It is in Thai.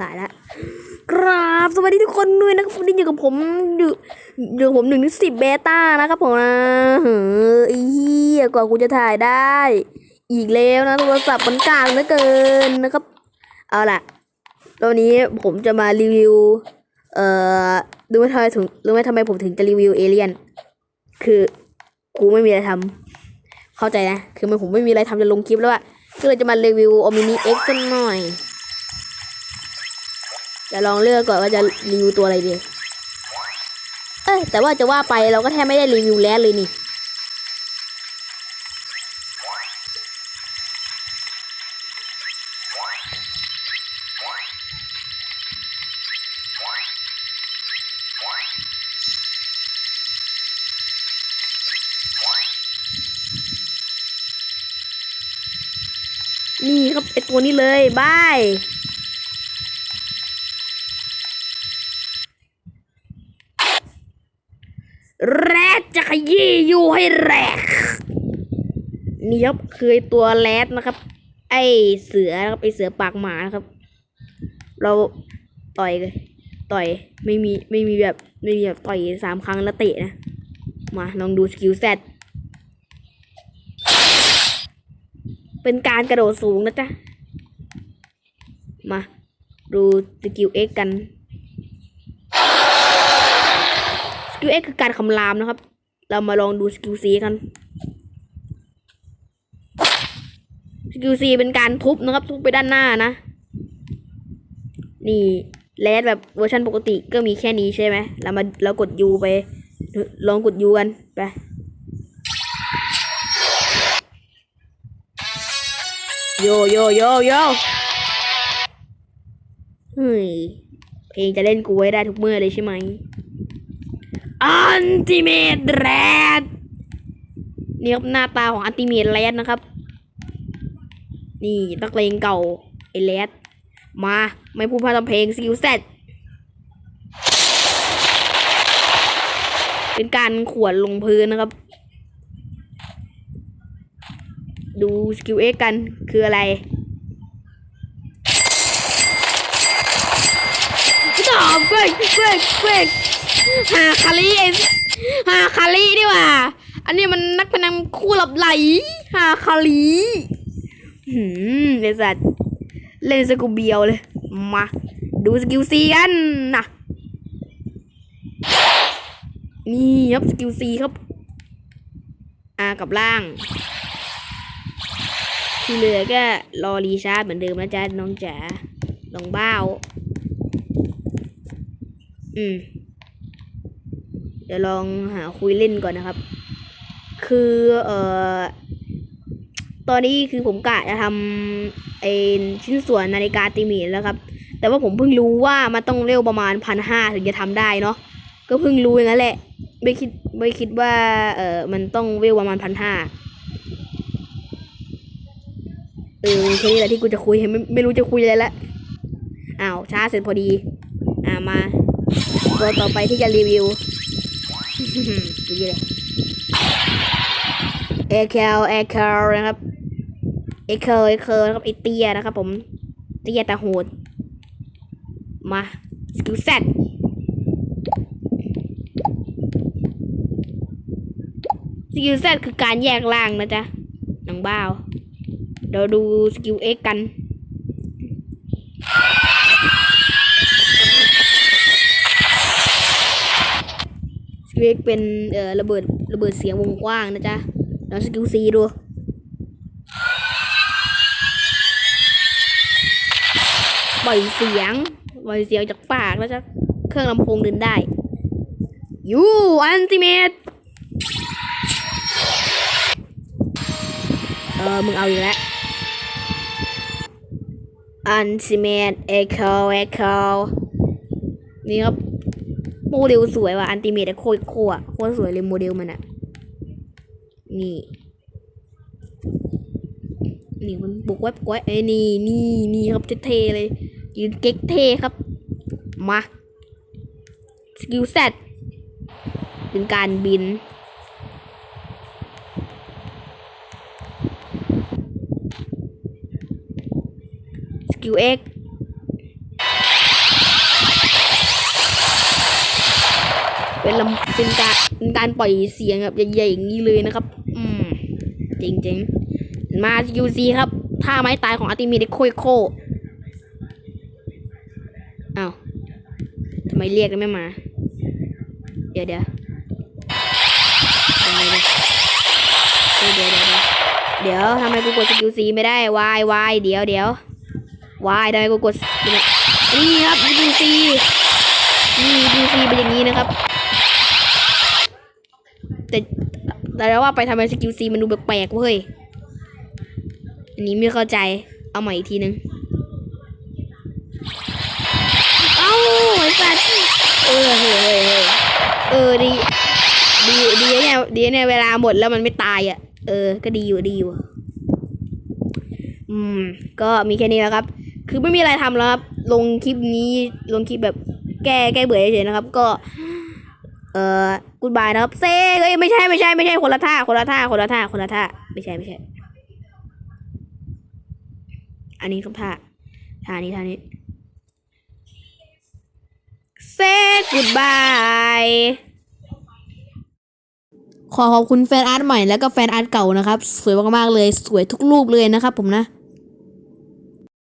ถ่ายแล้วกราบสวัสดีทุกคนด้วยนะครับวันนี้อยู่กับผมอยู่อยู่ผมหนึ่งถึงสิบเบต้านะครับผมนะเฮ้อไอ้เหี้ยกว่ากูจะถ่ายได้ อีกแล้วนะโทรศัพท์มันกลางเหลือเกินนะครับ เอาล่ะตอนนี้ผมจะมารีวิว เอ่อรู้ไหมทำไมถึงรู้ไหมทำไมผมถึงจะรีวิวเอเลี่ยน คือกูไม่มีอะไรทำเข้าใจนะ คือมันผมไม่มีอะไรทำจะลงคลิปแล้วอะก็เลยจะมารีวิวโอมินิเอ็กซ์กันหน่อย จะลองเลือกก่อนว่าจะรีวิวตัวอะไรดี เอ้ยแต่ว่าจะว่าไปเราก็แทบไม่ได้รีวิวแลสเลยนี่ นี่ครับไอตัวนี้เลยบาย แรดจะขยี้อยู่ให้แรกนี่ครับคือไอ้ตัวแรดนะครับ ไอเสือนะครับไอเสือปากหมานะครับ เราต่อยเลยต่อยไม่มีไม่มีแบบไม่มีแบบต่อยสามครั้งแล้วเตะนะ มาลองดูสกิลแซดเป็นการกระโดดสูงนะจ๊ะ มา ดูสกิลเอ็กกัน สกิล X คือการคำรามนะครับ เรามาลองดูสกิล C กัน สกิล C เป็นการทุบนะครับ ทุบไปด้านหน้านะ นี่แรดแบบเวอร์ชันปกติก็มีแค่นี้ใช่ไหมเรามาเรากด U ไป ลองกด U กันไปโยโยโยโยเฮ้ยเพลงจะเล่นกูไว้ได้ทุกเมื่อเลยใช่ไหม อันติเมตแรดนี่ครับหน้าตาของอันติเมตแรดนะครับ นี่นักเลงเก่าไอแรดมาไม่พูดพาทำเพลงสกิลเซตเป็นการขวนลงพื้นนะครับ ดูสกิลเอ็กกันคืออะไรตอบเกวกเกวกเกวก หาคารีไอ้หาคารีดีกว่า อันนี้มันนักพนันคู่หลับไหลหาคารีหืมเดสัตว์เล่นสกูเบียวเลย มา ดูสกิลซีกันนะนี่ครับสกิลซีครับ อ่ากับล่าง ที่เหลือก็รอรีชาร์จเหมือนเดิมนะจ๊ะน้องจ๋าลองบ้าว อืม เดี๋ยวลองหาคุยเล่นก่อนนะครับ คือเอ่อตอนนี้คือผมกะจะทำไอชิ้นส่วนนาฬิกาตีหมีแล้วครับ แต่ว่าผมเพิ่งรู้ว่ามันต้องเร็วประมาณพันห้าถึงจะทำได้เนาะก็เพิ่งรู้อย่างนั้นแหละ ไม่คิดไม่คิดว่าเออมันต้องเวลประมาณพันห้าเออแค่นี้แหละที่กูจะคุยไม่ไม่รู้จะคุยอะไรละอ้าวช้าเสร็จพอดี อ่ามา ตัวต่อไปที่จะรีวิว ดูเยอะเอเคลเอเคลนะครับเอเคลเอเคลนะครับไอเตียนะครับผมเตียแต่โหด มาสกิลเซตสกิลเซตคือการแยกล่างนะจ๊ะหนังบ้าวเดี๋ยวดูสกิลเอ็กกัน เอ็กเป็นเอ่อระเบิดระเบิดเสียงวงกว้างนะจ๊ะแล้วสกิลซีดูปล่อยเสียงปล่อยเสียงจากปากแล้วจะเครื่องลำโพงเดินได้ยูอันติเมตเออมึงเอาอีกแล้วอันติเมตเอโคเอโคนี่ครับ โมเดลสวยว่ะอันติเมตโคตรโคตรโคตรสวยเลยโมเดลมันอะนี่นี่มันบุกไว้บุกไว้ไอ้ยนี่นี่นี่ครับเท่เลยยืนเก๊กเท่ครับ มาสกิลเซตเป็นการบินสกิลเอ็ก เป็นลำเป็นการเป็นการปล่อยเสียงแบบใหญ่ๆอย่างนี้เลยนะครับ อืมจริงๆ มา UC ครับท่าไม้ตายของอาติมีเดโคโคอ้าวทำไมเรียกแล้วไม่มาเดี๋ยวเดี๋ยวเดี๋ยวเดี๋ยวเดี๋ยวเดี๋ยวทำไมกูกดสกิลซีไม่ได้วายวายเดี๋ยวเดี๋ยววายทำไมกูกดนี่ครับสกิลซีนี่สกิลซีเป็นอย่างนี้นะครับ แต่แต่แล้วว่าไปทำไมสกิลซีมันดูแปลกๆเว้ย อันนี้ไม่เข้าใจ เอาใหม่อีกทีนึง เอ้าไอ้สัตว์เออเฮ้ยเฮ้ยเฮ้ยเออดี ดีดีเนี่ยดีเนี่ยเวลาหมดแล้วมันไม่ตายอะ เออ ก็ดีอยู่ดีอยู่ อืม ก็มีแค่นี้แล้วครับ คือไม่มีอะไรทำแล้วครับ ลงคลิปนี้ลงคลิปแบบแก้แก้เบื่อเฉยๆนะครับ ก็ เอ่อกูบายนะครับเซ่เอ้ยไม่ใช่ไม่ใช่ไม่ใช่คนละท่าคนละท่าคนละท่าคนละท่าไม่ใช่ไม่ใช่ อันนี้ครับท่าท่านี้ท่านี้ say goodbye ขอขอบคุณแฟนอาร์ตใหม่แล้วก็แฟนอาร์ตเก่านะครับ สวยมากๆเลย สวยทุกรูปเลยนะครับผมนะ